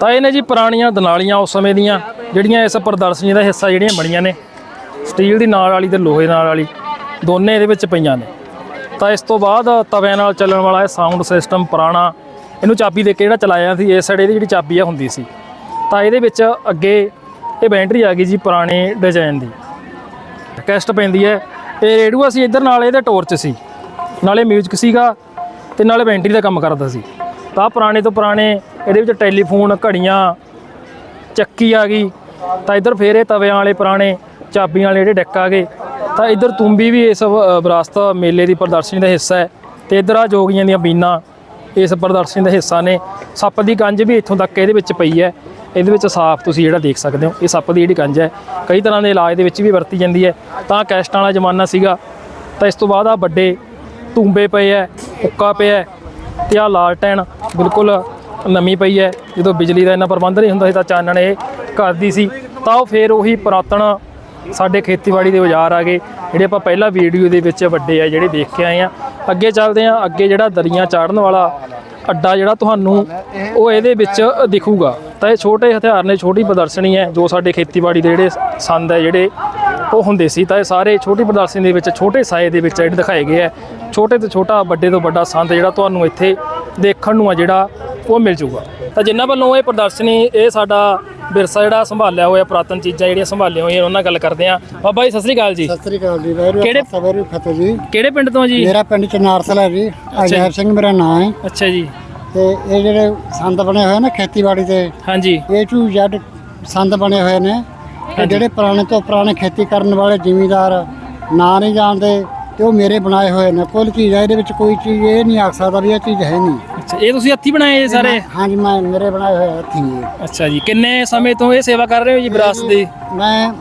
ਤਾਂ ਇਹ ਨੇ ਜੀ ਪੁਰਾਣੀਆਂ ਦਨਾਲੀਆਂ ਉਸ ਸਮੇਂ ਦੀਆਂ, ਜਿਹੜੀਆਂ ਇਸ ਪ੍ਰਦਰਸ਼ਨੀ ਦਾ ਹਿੱਸਾ ਜਿਹੜੀਆਂ ਬਣੀਆਂ ਨੇ, ਸਟੀਲ ਦੀ ਨਾਲ ਵਾਲੀ ਤੇ ਲੋਹੇ ਨਾਲ ਵਾਲੀ, ਦੋਨੇ ਇਹਦੇ ਵਿੱਚ ਪਈਆਂ ਨੇ। ਤਾਂ ਇਸ ਤੋਂ ਬਾਅਦ ਤਵਿਆਂ ਨਾਲ ਚੱਲਣ ਵਾਲਾ ਇਹ ਸਾਊਂਡ ਸਿਸਟਮ ਪੁਰਾਣਾ, ਇਹਨੂੰ ਚਾਬੀ ਦੇ ਕੇ ਜਿਹੜਾ ਚਲਾਇਆ ਸੀ, ਇਸ ਸਾਈਡ ਇਹਦੀ ਜਿਹੜੀ ਚਾਬੀ ਆ ਹੁੰਦੀ ਸੀ। ਤਾਂ ਇਹਦੇ ਵਿੱਚ ਅੱਗੇ ਇਹ ਬੈਟਰੀ ਆ ਗਈ ਜੀ ਪੁਰਾਣੇ ਡਿਜ਼ਾਈਨ ਦੀ। ਕੈਸਟ ਪੈਂਦੀ ਹੈ। ਇਹ ਰੇਡੂਆ ਸੀ ਇੱਧਰ ਨਾਲ ਇਹਦੇ ਟੋਰਚ ਸੀ। ਨਾਲੇ ਮਿਊਜ਼ਿਕ ਸੀਗਾ ਤੇ ਨਾਲੇ ਬੈਟਰੀ ਦਾ ਕੰਮ ਕਰਦਾ ਸੀ। ਤਾਂ ਪੁਰਾਣੇ ਤੋਂ ਪੁਰਾਣੇ ਇਹਦੇ ਵਿੱਚ ਟੈਲੀਫੋਨ ਘੜੀਆਂ ਚੱਕੀ ਆ ਗਈ। ਤਾਂ ਇੱਧਰ ਫੇਰ ਇਹ ਤਵਿਆਂ ਵਾਲੇ ਪੁਰਾਣੇ ਚਾਬੀਆਂ ਵਾਲੇ ਜਿਹੜੇ ਡੈਕ ਆ ਗਏ। ਤਾਂ ਇੱਧਰ ਤੁੰਬੀ ਵੀ ਇਸ ਵਿਰਾਸਤ ਮੇਲੇ ਦੀ ਪ੍ਰਦਰਸ਼ਨੀ ਦਾ ਹਿੱਸਾ ਹੈ। ਤੇ ਇੱਧਰ ਆ ਜੋਗੀਆਂ ਦੀਆਂ ਬੀਨਾਂ ਇਸ ਪ੍ਰਦਰਸ਼ਨੀ ਦਾ ਹਿੱਸਾ ਨੇ। ਸੱਪ ਦੀ ਕੰਜ ਵੀ ਇੱਥੋਂ ਤੱਕ ਇਹਦੇ ਵਿੱਚ ਪਈ ਹੈ। ਇਹਦੇ ਵਿੱਚ ਸਾਫ਼ ਤੁਸੀਂ ਜਿਹੜਾ ਦੇਖ ਸਕਦੇ ਹੋ ਇਹ ਸੱਪ ਦੀ ਜਿਹੜੀ ਕੰਜ ਹੈ। ਕਈ ਤਰ੍ਹਾਂ ਦੇ ਇਲਾਜ ਦੇ ਵਿੱਚ ਵੀ ਵਰਤੀ ਜਾਂਦੀ ਹੈ। ਤਾਂ ਕੈਸਟਾਂ ਵਾਲਾ ਜ਼ਮਾਨਾ ਸੀਗਾ। ਤਾਂ ਇਸ ਤੋਂ ਬਾਅਦ ਆ ਵੱਡੇ ਤੂੰਬੇ ਪਏ ਐ ਹੁੱਕਾ ਪਿਆ ਹੈ, ਤੇ ਆ ਲਾਲਟੈਨ ਬਿਲਕੁਲ ਨਵੀਂ ਪਈ ਹੈ। ਜਦੋਂ ਬਿਜਲੀ ਦਾ ਇੰਨਾ ਪ੍ਰਬੰਧ ਨਹੀਂ ਹੁੰਦਾ ਸੀ ਤਾਂ ਚਾਨਣ ਇਹ ਕਰਦੀ ਸੀ। ਤਾਂ ਉਹ ਫੇਰ ਉਹੀ ਪੁਰਾਤਨ ਸਾਡੇ ਖੇਤੀਬਾੜੀ ਦੇ ਔਜ਼ਾਰ ਆ ਗਏ। ਜਿਹੜੇ ਆਪਾਂ ਪਹਿਲਾਂ ਵੀਡੀਓ ਦੇ ਵਿੱਚ ਵੱਡੇ ਆ, ਜਿਹੜੇ ਦੇਖ ਕੇ ਆਏ ਆ। ਅੱਗੇ ਚੱਲਦੇ ਆ, ਅੱਗੇ ਜਿਹੜਾ ਦਰੀਆਂ ਚਾੜਨ ਵਾਲਾ ਅੱਡਾ ਜਿਹੜਾ ਤੁਹਾਨੂੰ ਉਹ ਇਹਦੇ ਵਿੱਚ ਦਿਖੂਗਾ। ਤਾਂ ਇਹ ਛੋਟੇ ਹਥਿਆਰ ਨੇ, ਛੋਟੀ ਪ੍ਰਦਰਸ਼ਨੀ ਹੈ, ਜੋ ਸਾਡੇ ਖੇਤੀਬਾੜੀ ਦੇ ਜਿਹੜੇ ਸੰਦ ਹੈ, ਜਿਹੜੇ ਉਹ ਹੁੰਦੇ ਸੀ। ਤਾਂ ਇਹ ਸਾਰੇ ਛੋਟੀ ਪ੍ਰਦਰਸ਼ਨੀ ਦੇ ਵਿੱਚ, ਛੋਟੇ ਸਾਏ ਦੇ ਵਿੱਚ ਜਿਹੜੇ ਦਿਖਾਏ ਗਏ ਆ। ਛੋਟੇ ਤੋਂ ਛੋਟਾ, ਵੱਡੇ ਤੋਂ ਵੱਡਾ ਸੰਦ ਜਿਹੜਾ ਤੁਹਾਨੂੰ ਇੱਥੇ ਦੇਖਣ ਨੂੰ ਆ, ਜਿਹੜਾ ਉਹ ਮਿਲ ਜੂਗਾ। ਤਾਂ ਜਿਨ੍ਹਾਂ ਵੱਲੋਂ ਇਹ ਪ੍ਰਦਰਸ਼ਨੀ ਇਹ ਸਾਡਾ ਵਿਰਸਾ ਜਿਹੜਾ ਸੰਭਾਲਿਆ ਹੋਇਆ ਪੁਰਾਤਨ ਚੀਜ਼ਾਂ ਜਿਹੜੀਆਂ ਸੰਭਾਲੀਆਂ ਹੋਈਆਂ ਉਹਨਾਂ ਨਾਲ ਗੱਲ ਕਰਦੇ ਆ ਬਾਬਾ ਜੀ ਸਤਿ ਸ੍ਰੀ ਅਕਾਲ ਜੀ। ਸਤਿ ਸ੍ਰੀ ਅਕਾਲ ਜੀ ਵੈਰੂ ਕਿਹੜੇ- ਸਵੇਰੂ ਫਤਿਹ ਜੀ। ਕਿਹੜੇ ਪਿੰਡ ਤੋਂ ਜੀ? ਮੇਰਾ ਪਿੰਡ ਚਨਾਰਸਲ ਹੈ ਜੀ। ਅਜੈਬ ਸਿੰਘ ਮੇਰਾ ਨਾਮ ਹੈ। ਅੱਛਾ ਜੀ। ਤੇ ਇਹ ਜਿਹੜੇ ਸੰਦ ਬਣੇ ਹੋਏ ਨੇ ਖੇਤੀਬਾੜੀ ਦੇ ਹਾਂਜੀ। ਏ ਟੂ ਜ਼ੈਡ ਸੰਦ ਬਣੇ ਹੋਏ ਨੇ। ਤੇ ਜਿਹੜੇ ਪੁਰਾਣੇ ਤੋਂ ਪੁਰਾਣੇ ਖੇਤੀ ਕਰਨ ਵਾਲੇ ਜ਼ਿਮੀਂਦਾਰ ਨਾਂ ਨਹੀਂ ਜਾਣਦੇ ਤੇ ਉਹ ਮੇਰੇ ਬਣਾਏ ਹੋਏ ਨੇ। ਕੁੱਲ ਚੀਜ਼ ਹੈ ਇਹਦੇ ਵਿੱਚ ਕੋਈ ਚੀਜ਼ ਇਹ ਨਹੀਂ ਆਖ ਸਕਦਾ ਵੀ ਇਹ ਚੀਜ਼ ਹੈ ਨਹੀਂ। ਅੱਛਾ ਇਹ ਤੁਸੀਂ ਹੱਥੀ ਬਣਾਏ ਇਹ ਸਾਰੇ? ਹਾਂਜੀ ਮੈਂ ਮੇਰੇ ਬਣਾਏ ਹੋਏ ਹੱਥੀਂ ਇਹ। ਅੱਛਾ ਜੀ ਕਿੰਨੇ ਸਮੇਂ ਤੋਂ ਇਹ ਸੇਵਾ ਕਰ ਰਹੇ ਹੋ ਜੀ ਵਿਰਾਸਤ ਦੀ? ਮੈਂ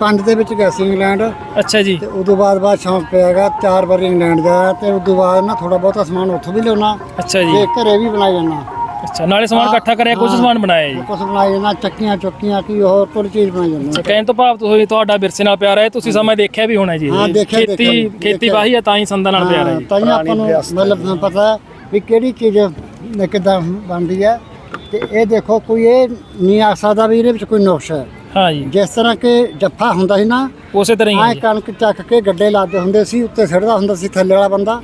ਪੰਜ ਦੇ ਵਿੱਚ ਗਿਆ ਸੀ ਇੰਗਲੈਂਡ। ਅੱਛਾ ਜੀ। ਤੇ ਉਦੋਂ ਬਾਅਦ ਬਾਅਦ ਸ਼ੌਂਕ ਪਿਆਗਾ ਚਾਰ ਵਾਰੀ ਇੰਗਲੈਂਡ ਗਿਆ ਤੇ ਉਦੋਂ ਬਾਅਦ ਨਾ ਥੋੜਾ ਬਹੁਤਾ ਸਮਾਨ ਉੱਥੋਂ ਵੀ ਲਿਆਉਣਾ ਅੱਛਾ ਤੇ ਜੀ ਘਰੇ ਵੀ ਬਣਾਈ ਜਾਣਾ ਅੱਛਾ ਨਾਲੇ ਸਮਾਨ ਇਕੱਠਾ ਕਰਿਆ ਕੁਝ। ਸਮਾਨ ਬਣਾਇਆ ਜੀ? ਕੁਝ ਬਣਾਈ ਜਾਣਾ ਚੱਕੀਆਂ ਚੁੱਕੀਆਂ ਕੀ ਹੋਰ ਕੋਈ ਚੀਜ਼ ਬਣਾਈ ਜਾਣਾ ਅੱਛਾ ਕਹਿਣ ਤੋਂ ਭਾਵ ਤੁਸੀਂ ਤੁਹਾਡਾ ਵਿਰਸੇ ਨਾਲ ਪਿਆਰ ਹੈ ਤੁਸੀਂ ਸਮਾਂ ਦੇਖਿਆ ਵੀ ਹੋਣਾ ਜੀ ਹਾਂ, ਦੇਖਿਆ- ਖੇਤੀ। ਬਾਹੀ ਹੈ ਤਾਂ ਹੀ ਸੰਦਾਂ ਨਾਲ ਪਿਆਰ ਹੈ ਜੀ। ਤਾਂ ਹੀ ਆਪਾਂ ਨੂੰ ਮਤਲਬ ਪਤਾ ਹੈ ਵੀ ਕਿਹੜੀ ਚੀਜ਼ ਕਿਦਾਂ ਬਣਦੀ ਹੈ ਤੇ ਇਹ ਦੇਖੋ ਕੋਈ ਇਹ ਨਹੀਂ ਆ ਸਕਦਾ ਵੀ ਇਹਦੇ ਵਿੱਚ ਕੋਈ ਨੁਕਸ ਹੈ। ਹਾਂ ਜੀ। ਜਿਸ ਤਰ੍ਹਾਂ ਕਿ ਜੱਫਾ ਹੁੰਦਾ ਸੀ ਨਾ ਉਸੇ ਤਰ੍ਹਾਂ ਹੀ ਹੈ ਆਹ ਜੀ। ਕਣਕ ਚੱਕ ਕੇ ਗੱਡੇ ਲਾਦੇ ਹੁੰਦੇ ਸੀ ਉੱਤੇ ਸਿੱਟਦਾ ਹੁੰਦਾ ਸੀ ਥੱਲੇ ਵਾਲਾ ਬੰਦਾ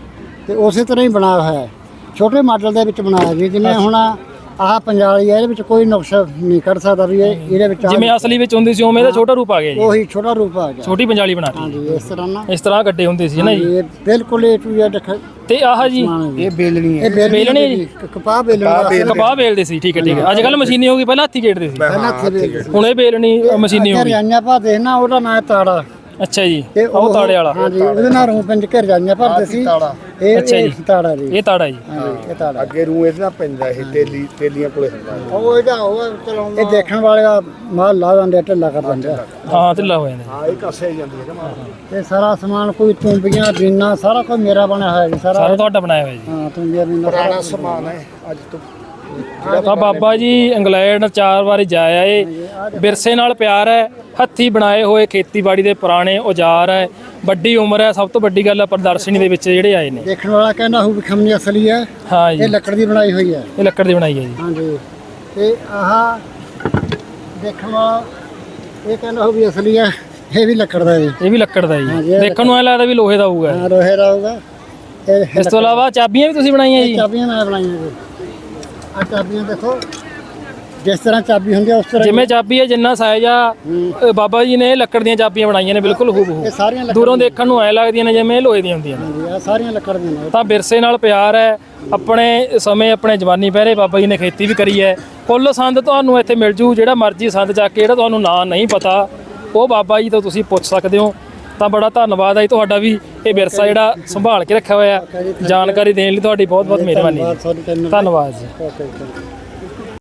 ਤੇ ਉਸੇ ਤਰ੍ਹਾਂ ਹੀ ਬਣਾਇਆ ਹੋਇਆ ਹੈ। ਛੋਟੇ ਮਾਡਲ ਦੇ ਵਿੱਚ ਬਣਾਇਆ ਜੀ ਜਿਵੇਂ ਹੁਣ ਆਹ ਪੰਜਾਲੀ ਹੈ ਇਹਦੇ ਵਿੱਚ ਕੋਈ ਨੁਕਸ ਨਹੀਂ ਕੱਢ ਸਕਦਾ ਵੀ ਇਹ ਇਹਦੇ ਵਿੱਚ ਆਹ- ਜਿਵੇਂ ਅਸਲੀ ਵਿੱਚ ਹੁੰਦੀ ਸੀ ਉਵੇਂ ਦਾ ਛੋਟਾ ਰੂਪ ਆ ਗਿਆ ਜੀ। ਉਹੀ ਛੋਟਾ ਰੂਪ ਆ ਗਿਆ। ਛੋਟੀ ਪੰਜਾਲੀ ਬਣਾਤੀ ਹਾਂਜੀ ਇਸ ਤਰ੍ਹਾਂ ਨਾ। ਇਸ ਤਰ੍ਹਾਂ ਗੱਡੇ ਹੁੰਦੇ ਸੀ ਨਾ ਜੀ? ਇਹ ਬਿਲਕੁਲ ਇਹ ਟੂ ਜ਼ੈਡ ਤੇ ਆਹ ਜੀ ਇਹ ਬੇਲਣੀ ਹੈ ਇਹ ਬੇਲਣੀ ਹੈ ਜੀ। ਕਪਾਹ ਬੇਲਣੀ ਵਾਸਤੇ ਕਪਾਹ ਵੇਲਦੇ ਸੀ ਠੀਕ ਹੈ ਠੀਕ ਹੈ। ਅੱਜ ਕੱਲ ਮਸ਼ੀਨੀ ਹੋ ਗਈ ਪਹਿਲਾਂ ਹੱਥੀ ਗੇੜਦੇ ਸੀ। ਪਹਿਲਾਂ ਹੁਣ ਇਹ ਬੇਲਣੀ ਅ, ਮਸ਼ੀਨੀ ਹੋ ਗਈ। ਰਜਾਈਆਂ ਭਾ ਦੇ ਨਾ ਉਹਦਾ ਨਾਂ ਹੈ ਤਾੜਾ। ਅੱਛਾ ਜੀ ਤੇ ਉਹ ਤਾੜੇ ਵਾਲਾ। ਹਾਂਜੀ ਉਹਦੇ ਨਾਲ ਰੂੰ ਪਿੰਜ ਕੇ ਰਜਾਈਆਂ ਭਰਦੇ ਸੀ। ਇਹ ਅੱਛਾ ਇਹ ਜੀ। ਤਾੜਾ ਜੀ। ਇਹ ਤਾੜਾ ਜੀ। ਹਾਂਜੀ ਇਹ ਤਾੜਾ ਅੱਗੇ ਰੂ ਇਹਦੇ ਨਾਲ ਪੈਂਦਾ ਇਹ ਤੇਲੀ ਤੇਲੀਆਂ ਕੋਲੇ ਹੁੰਦਾ ਉਹ ਇਹਦਾ ਉਹ ਚਲਾਉਂਦਾ ਇਹ ਦੇਖਣ ਵਾਲੇ ਦਾ ਮਾਲ ਲਾ ਦਿੰਦੇ ਢਿੱਲਾ ਕਰ ਦਿੰਦੇ ਹਾਂ ਢਿੱਲਾ ਹੋ ਜਾਂਦਾ। ਹਾਂ ਇਹ ਕੱਸੇ ਜਾਂਦੀ ਹੈ ਜਮਾ ਇਹ ਸਾਰਾ ਸਮਾਨ ਕੋਈ ਤੁੰਬੀਆਂ ਬੀਨਾ ਸਾਰਾ ਕੁਝ ਮੇਰਾ ਬਣਿਆ ਹੋਇਆ ਜੀ ਸਾਰਾ ਸਾਰਾ ਤੁਹਾਡਾ ਬਣਾਇਆ ਹੋਇਆ ਜੀ। ਹਾਂ ਤੁੰਬੀਆਂ ਬੀਨਾ ਪੁਰਾਣਾ ਸਮਾਨ ਹੈ ਅੱਜ ਤੋਂ ਤਾਂ ਬਾਬਾ ਜੀ ਇੰਗਲੈਂਡ ਚਾਰ ਵਾਰੀ ਜਾਇਆ ਏ। ਵਿਰਸੇ ਨਾਲ ਪਿਆਰ ਹੈ ਹੱਥੀ ਬਣਾਏ ਹੋਏ ਖੇਤੀਬਾੜੀ ਦੇ ਪੁਰਾਣੇ ਔਜ਼ਾਰ ਹੈ। ਵੱਡੀ ਉਮਰ ਹੈ ਸਭ ਤੋਂ ਵੱਡੀ ਗੱਲ ਹੈ ਪ੍ਰਦਰਸ਼ਨੀ ਦੇ ਵਿੱਚ ਜਿਹੜੇ ਆਏ ਨੇ। ਦੇਖਣ ਵਾਲਾ ਕਹਿੰਦਾ ਹੂ ਖਮਨੀ ਅਸਲੀ ਹੈ। ਹਾਂ ਜੀ। ਇਹ ਲੱਕੜ ਦੀ ਬਣਾਈ ਹੋਈ ਹੈ। ਇਹ ਲੱਕੜ ਦੀ ਬਣਾਈ ਹੈ ਜੀ। ਹਾਂਜੀ ਤੇ ਆਹ ਦੇਖਣ ਵਾਲਾ ਇਹ ਕਹਿੰਦਾ ਉਹ ਵੀ ਅਸਲੀ ਹੈ ਇਹ ਵੀ ਲੱਕੜ ਦਾ ਹੈ ਇਹ ਵੀ ਲੱਕੜ ਦਾ ਹਾਂ ਜੀ, ਦੇਖਣ ਨੂੰ ਐ ਲੱਗਦਾ ਵੀ ਲੋਹੇ ਦਾ ਹੋਊਗਾ। ਹਾਂ ਲੋਹੇ ਦਾ ਹੋਊਗਾ। ਇਸ ਤੋਂ ਇਲਾਵਾ ਚਾਬੀਆਂ ਵੀ ਤੁਸੀਂ ਬਣਾਈਆਂ ਜੀ? ਚਾਬੀਆਂ ਮੈਂ ਬਣਾਈਆਂ ਜੀ। ਆ ਚਾਬੀਆਂ ਦੇਖੋ। ਜਿਸ ਤਰ੍ਹਾਂ ਚਾਬੀ ਹੁੰਦੀ ਹੈ ਉਸ ਤਰ੍ਹਾਂ ਜਿਵੇਂ ਚਾਬੀ ਹੈ ਜਿੰਨਾ ਸਾਈਜ਼ ਆ ਅ, ਬਾਬਾ ਜੀ ਨੇ ਲੱਕੜ ਦੀਆਂ ਚਾਬੀਆਂ ਬਣਾਈਆਂ ਨੇ ਬਿਲਕੁਲ ਇਹ ਸਾਰੀਆਂ ਲੱਕੜ ਦੂਰੋਂ ਦੇਖਣ ਨੂੰ ਐ ਲੱਗਦੀਆਂ ਨੇ ਜਿਵੇਂ ਇਹ ਲੋਹੇ ਦੀਆਂ ਹੁੰਦੀਆਂ ਨੇ। ਇਹ ਸਾਰੀਆਂ ਲੱਕੜ ਦੀਆਂ ਨੇ। ਤਾਂ ਵਿਰਸੇ ਨਾਲ ਪਿਆਰ ਹੈ ਆਪਣੇ ਸਮੇਂ ਆਪਣੇ ਜਵਾਨੀ ਪਹਿਰੇ ਬਾਬਾ ਜੀ ਨੇ ਖੇਤੀ ਵੀ ਕਰੀ ਹੈ। ਕੁੱਲ ਸੰਦ ਤੁਹਾਨੂੰ ਇੱਥੇ ਮਿਲ ਜੂ ਜਿਹੜਾ ਮਰਜ਼ੀ ਸੰਦ ਚੱਕ ਕੇ ਜਿਹੜਾ ਤੁਹਾਨੂੰ ਨਾਂ ਨਹੀਂ ਪਤਾ ਉਹ ਬਾਬਾ ਜੀ ਤੋਂ ਤੁਸੀਂ ਪੁੱਛ ਸਕਦੇ ਹੋ। ਤਾਂ ਬੜਾ ਧੰਨਵਾਦ ਹੈ ਤੁਹਾਡਾ ਵੀ। ਇਹ ਵਿਰਸਾ ਜਿਹੜਾ ਸੰਭਾਲ ਕੇ ਰੱਖਿਆ ਹੋਇਆ। ਜਾਣਕਾਰੀ ਦੇਣ ਲਈ ਤੁਹਾਡੀ ਬਹੁਤ ਬਹੁਤ ਮਿਹਰਬਾਨੀ ਧੰਨਵਾਦ ਜੀ।